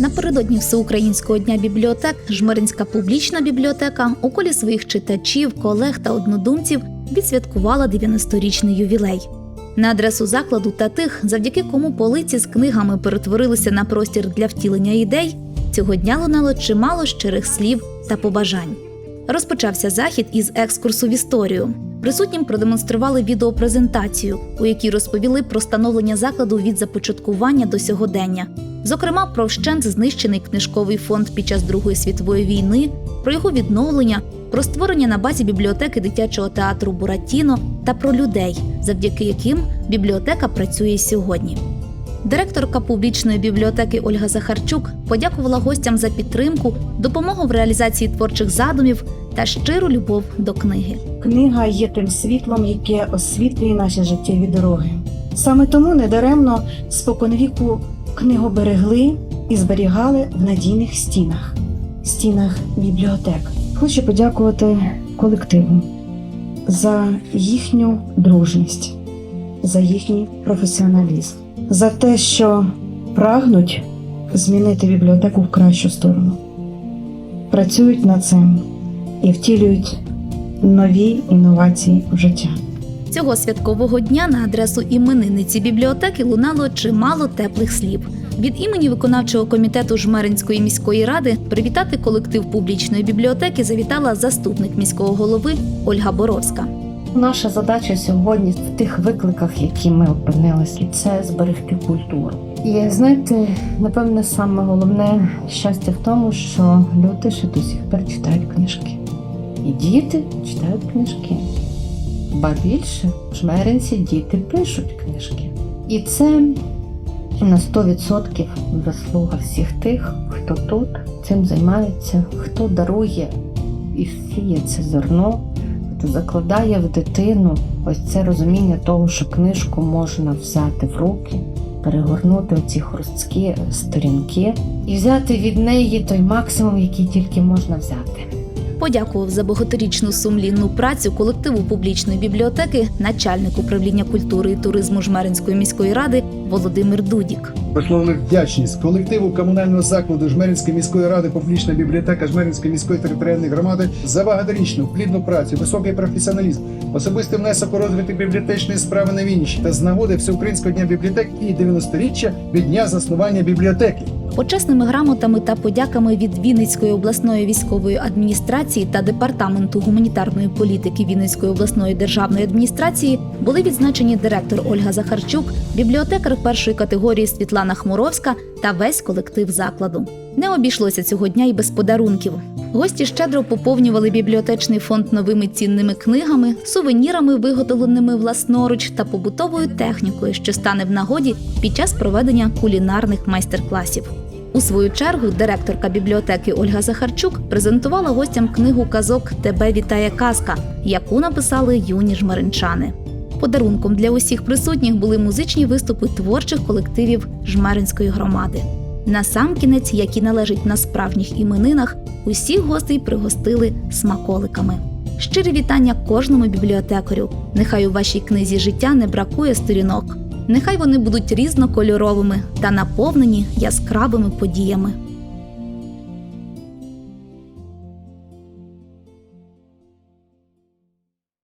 Напередодні всеукраїнського дня бібліотек Жмеринська публічна бібліотека у колі своїх читачів, колег та однодумців відсвяткувала 90-річний ювілей. На адресу закладу та тих, завдяки кому полиці з книгами перетворилися на простір для втілення ідей, цього дня лунало чимало щирих слів та побажань. Розпочався захід із екскурсу в історію. Присутнім продемонстрували відеопрезентацію, у якій розповіли про становлення закладу від започаткування до сьогодення, зокрема про вщент знищений книжковий фонд під час Другої світової війни, про його відновлення, про створення на базі бібліотеки дитячого театру Буратіно та про людей, завдяки яким бібліотека працює сьогодні. Директорка публічної бібліотеки Ольга Захарчук подякувала гостям за підтримку, допомогу в реалізації творчих задумів та щиру любов до книги. Книга є тим світлом, яке освітлює наші життєві дороги. Саме тому недаремно споконвіку книгу берегли і зберігали в надійних стінах, стінах бібліотек. Хочу подякувати колективу за їхню дружність, за їхній професіоналізм, за те, що прагнуть змінити бібліотеку в кращу сторону, працюють над цим і втілюють нові інновації в життя. Цього святкового дня на адресу іменинниці бібліотеки лунало чимало теплих слів. Від імені виконавчого комітету Жмеринської міської ради привітати колектив публічної бібліотеки завітала заступник міського голови Ольга Боровська. Наша задача сьогодні в тих викликах, які ми опинилися, це зберегти культуру. І знаєте, напевне, саме головне щастя в тому, що люди ще до сих пір читають книжки. І діти читають книжки. Ба більше в жмеринці діти пишуть книжки. І це на 100% заслуга всіх тих, хто тут цим займається, хто дарує і сіє це зерно хто закладає в дитину ось це розуміння того, що книжку можна взяти в руки, перегорнути оці хрусткі сторінки і взяти від неї той максимум, який тільки можна взяти. Подякував за багаторічну сумлінну працю колективу публічної бібліотеки начальник управління культури і туризму Жмеринської міської ради Володимир Дудік. Висловлюю вдячність колективу комунального закладу Жмеринської міської ради, публічна бібліотека Жмеринської міської територіальної громади за багаторічну плідну працю, високий професіоналізм, особистий внесок у розвиток бібліотечної справи на Вінниччині та з нагоди Всеукраїнського дня бібліотек і 90-річчя від дня заснування бібліотеки. Почесними грамотами та подяками від Вінницької обласної військової адміністрації та департаменту гуманітарної політики Вінницької обласної державної адміністрації були відзначені директор Ольга Захарчук, бібліотекар першої категорії Світлана Хмуровська та весь колектив закладу. Не обійшлося цього дня і без подарунків. Гості щедро поповнювали бібліотечний фонд новими цінними книгами, сувенірами, виготовленими власноруч та побутовою технікою, що стане в нагоді під час проведення кулінарних майстер-класів. У свою чергу директорка бібліотеки Ольга Захарчук презентувала гостям книгу казок Тебе вітає казка, яку написали юні жмеринчани. Подарунком для усіх присутніх були музичні виступи творчих колективів Жмеринської громади. Насамкінець, які належать на справжніх іменинах, усіх гостей пригостили смаколиками. Щире вітання кожному бібліотекарю. Нехай у вашій книзі життя не бракує сторінок. Нехай вони будуть різнокольоровими та наповнені яскравими подіями.